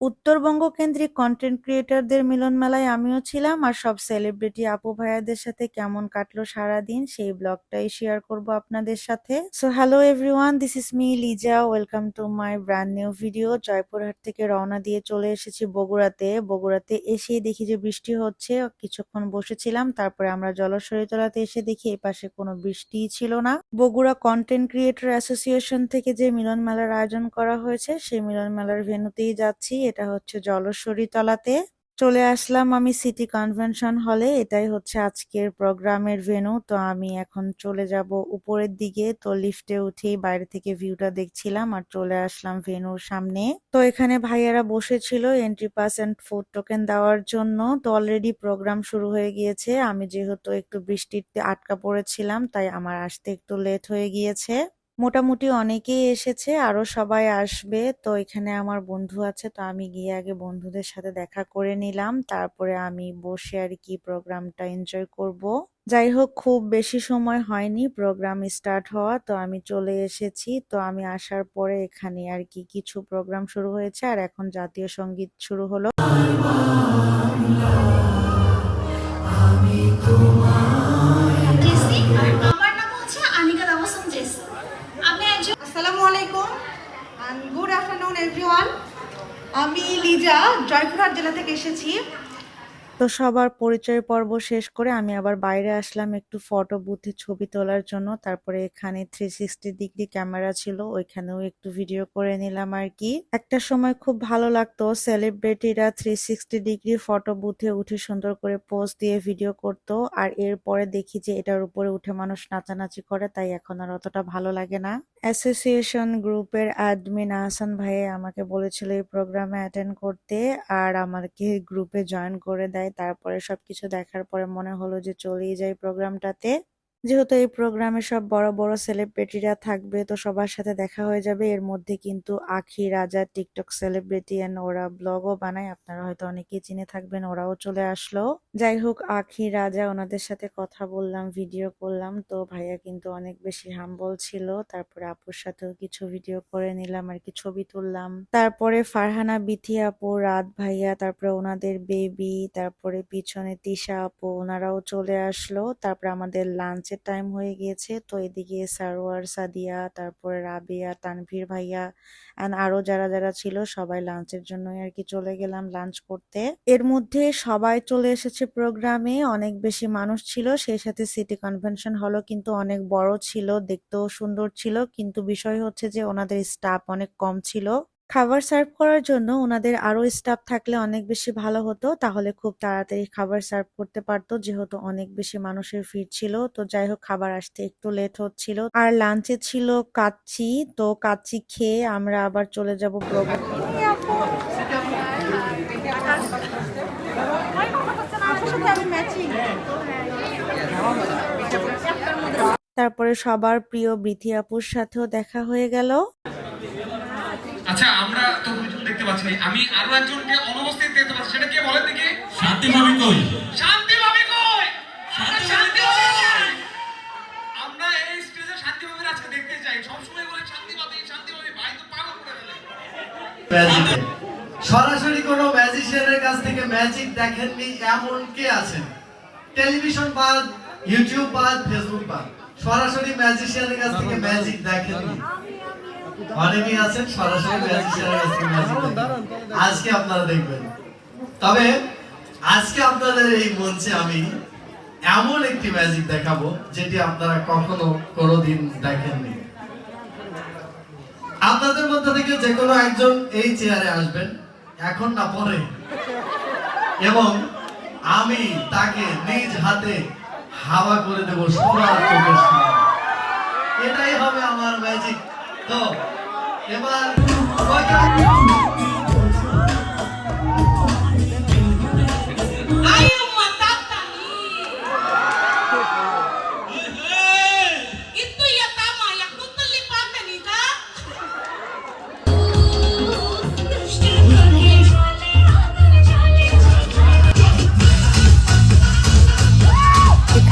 উত্তরবঙ্গ কেন্দ্রিক কন্টেন্ট ক্রিয়েটরদের মিলন মেলায় আমিও ছিলাম আর সব সেলিব্রিটি আপু ভাইয়াদের সাথে কেমন কাটলো সারাদিন সেই ব্লগটাই শেয়ার করব আপনাদের সাথে। So hello everyone this is me Liza welcome to my brand new video Joypurhat থেকে রওনা দিয়ে চলে এসেছি বগুড়াতে। বগুড়াতে এসে দেখি যে বৃষ্টি হচ্ছে। কিছুক্ষণ বসেছিলাম, তারপরে আমরা জলস্বরী তলাতে এসে দেখি এই পাশে কোনো বৃষ্টিই ছিল না। বগুড়া কন্টেন্ট ক্রিয়েটর অ্যাসোসিয়েশন থেকে যে মিলন মেলার আয়োজন করা হয়েছে, সেই মিলন মেলার ভেন্যুতেই যাচ্ছি। এটা হচ্ছে জলস্বরী তলাতে। চলে আসলাম আমি সিটি কনভেনশন হলে, এটাই হচ্ছে আজকের প্রোগ্রামের ভেন্যু। তো আমি এখন চলে যাব উপরের দিকে। তো লিফটে উঠেই বাইরে থেকে ভিউটা দেখছিলাম আর চলে আসলাম ভেন্যুর সামনে। তো এখানে ভাইয়ারা বসেছিল entry pass and food token দেওয়ার জন্য। তো অলরেডি প্রোগ্রাম শুরু হয়ে গিয়েছে। আমি যেহেতু একটু বৃষ্টিতে আটকা পড়েছিলাম, তাই আমার আসতে একটু লেট হয়ে গিয়েছে। মোটামুটি অনেকেই এসেছে, আরও সবাই আসবে। তো এখানে আমার বন্ধু আছে, তো আমি গিয়ে আগে বন্ধুদের সাথে দেখা করে নিলাম। তারপরে আমি বসে আর কি প্রোগ্রামটা এনজয় করব। যাই হোক, খুব বেশি সময় হয়নি, প্রোগ্রাম স্টার্ট হওয়া, তো আমি চলে এসেছি। তো আমি আসার পরে এখানে আর কি কিছু প্রোগ্রাম শুরু হয়েছে, আর এখন জাতীয় সংগীত শুরু হলো। জেসি আমার আলাইকুম গুড আফটারনুন এভরিওয়ান আমি লিজা জয়পুরহাট জেলা থেকে এসেছি। তো সবার পরিচয় পর্ব শেষ করে আমি আবার বাইরে আসলাম একটু ফটো বুথে ছবি তোলার জন্য। তারপরে এখানে থ্রি সিক্সটি ডিগ্রি ক্যামেরা ছিল, ওইখানেও একটু ভিডিও করে নিলাম আর কি। একটা সময় খুব ভালো লাগতো সেলিব্রিটিরা থ্রি সিক্সটি ডিগ্রি ফটো বুথে উঠে সুন্দর করে পোজ দিয়ে ভিডিও করতো। আর এরপরে দেখি যে এটার উপরে উঠে মানুষ নাচানাচি করে, তাই এখন আর অতটা ভালো লাগে না। অ্যাসোসিয়েশন গ্রুপের অ্যাডমিন আহসান ভাই আমাকে বলেছিল এই প্রোগ্রামে অ্যাটেন্ড করতে, আর আমাকে গ্রুপে জয়েন করে দেয়। তারপরে সবকিছু দেখার পরে মনে হলো যে চলেই যাই প্রোগ্রামটাতে যেহেতু এই প্রোগ্রামে সব বড় বড় সেলিব্রিটিরা থাকবে, তো সবার সাথে দেখা হয়ে যাবে। এর মধ্যে কিন্তু আখি, রাজা টিকটক সেলিব্রিটি এন্ড ওরা ব্লগও বানায়। আপনারা হয়তো অনেকেই চিনে থাকবেন, ওরাও চলে আসলো। যাই হোক, আখি, রাজা, ওনাদের সাথে কথা বললাম ভিডিও করলাম। তো ভাইয়া কিন্তু অনেক বেশি হাম্বল ছিল। তারপরে আপুর সাথেও কিছু ভিডিও করে নিলাম, আর কি ছবি তুললাম। তারপরে ফারহানা, বিথি আপু, রাত ভাইয়া, তারপরে ওনাদের বেবি তারপরে পিছনে তিশা আপু, ওনারাও চলে আসলো। তারপরে আমাদের লাঞ্চের টাইম হয়ে গিয়েছে, তো এদিকে সারোয়ার, সাদিয়া, তারপরে রাবিয়া, তানভীর ভাইয়া অ্যান্ড আরও যারা যারা ছিল সবাই লাঞ্চের জন্যই আর কি চলে গেলাম লাঞ্চ করতে। এর মধ্যে সবাই চলে এসেছে প্রোগ্রামে অনেক বেশি মানুষ ছিল, সেই সাথে সিটি কনভেনশন হলও কিন্তু অনেক বড় ছিল, দেখতেও সুন্দর ছিল, কিন্তু বিষয় হচ্ছে যে ওনাদের স্টাফ অনেক কম ছিল। খাবার সার্ভ করার জন্য ওনাদের আরও স্টাফ থাকলে অনেক বেশি ভালো হতো, তাহলে খুব তাড়াতাড়ি খাবার সার্ভ করতে পারতো, যেহেতু অনেক বেশি মানুষের ভিড় ছিল। তো যাই হোক খাবার আসতে একটু লেট হচ্ছিল। আর লাঞ্চে ছিল কাচ্চি, তো কাচ্চি খেয়ে আমরা আবার চলে যাব প্রোগ্রাম তারপরে সবার প্রিয় বৃথি আপুর সাথেও দেখা হয়ে গেল। আচ্ছা আমরা তো দুজন দেখতে পাচ্ছি আমি আরও একজনকে অনুপস্থিত দেখতে পাচ্ছি। সেটা কে বলেন দেখি। শান্তি ভাবি কই? শান্তি ভাবি কই? আমরা শান্তি? আমরা এই স্টেজে শান্তি ভাবির আজকে দেখতে চাই। সবসময় বলে শান্তি ভাবি শান্তি ভাবি ভাই তো পাগল করে ফেলে। সরাসরি কোনো ম্যাজিশিয়ানের কাছ থেকে ম্যাজিক দেখেননি এমন কে আছেন? টেলিভিশন বাদ ইউটিউব বাদ ফেসবুক বাদ সরাসরি ম্যাজিশিয়ানের কাছ থেকে ম্যাজিক দেখেননি। অনেকেই আছেন, সরাসরি আজকে আপনারা দেখবেন। তবে আজকে আপনাদের এই মঞ্চে আমি এমন একটি ম্যাজিক দেখাবো, যেটি আপনারা কখনো কোনোদিন দেখেননি। আপনাদের মধ্যে থেকে যে কোনো একজন এই চেয়ারে আসবেন, এখন না পরে। এবং আমি তাকে নিজ হাতে হাওয়া করে দেব এটাই হবে আমার ম্যাজিক তো এবার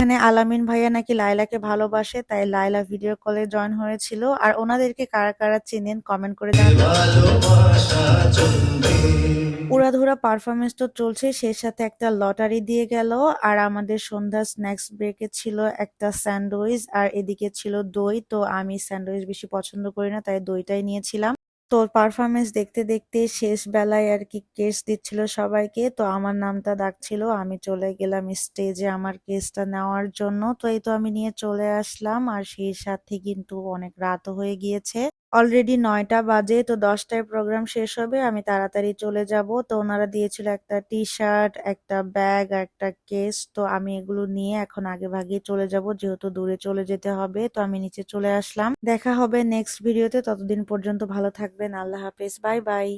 এখানে আলামিন ভাইয়া নাকি লাইলাকে ভালোবাসে, তাই লাইলা ভিডিও কলে জয়েন হয়েছিল। আর ওনাদেরকে কারা কারা চিনেন কমেন্ট করে উড়াধুরা পারফরমেন্স তো চলছে, সেই সাথে একটা লটারি দিয়ে গেল। আর আমাদের সন্ধ্যা স্ন্যাক্স ব্রেকে ছিল একটা স্যান্ডউইচ আর এদিকে ছিল দই, তো আমি স্যান্ডউইচ বেশি পছন্দ করি না, তাই দইটাই নিয়েছিলাম। তো পারফরমেন্স দেখতে দেখতে শেষ বেলায় আর কি কেস দিচ্ছিল সবাইকে। তো আমার নামটা ডাকছিল, আমি চলে গেলাম স্টেজে আমার কেসটা নেওয়ার জন্য। তো এই তো আমি নিয়ে চলে আসলাম, আর সেই সাথে কিন্তু অনেক রাতও হয়ে গিয়েছে। অলরেডি নয়টা বাজে, তো দশটায় প্রোগ্রাম শেষ হবে, আমি তাড়াতাড়ি চলে যাব। তো ওনারা দিয়েছিল একটা টি শার্ট একটা ব্যাগ একটা কেস তো আমি এগুলো নিয়ে এখন আগে ভাগে চলে যাব, যেহেতু দূরে চলে যেতে হবে, তো আমি নিচে চলে আসলাম। দেখা হবে নেক্সট ভিডিওতে ততদিন পর্যন্ত ভালো থাকবেন, আল্লাহ হাফেজ বাই বাই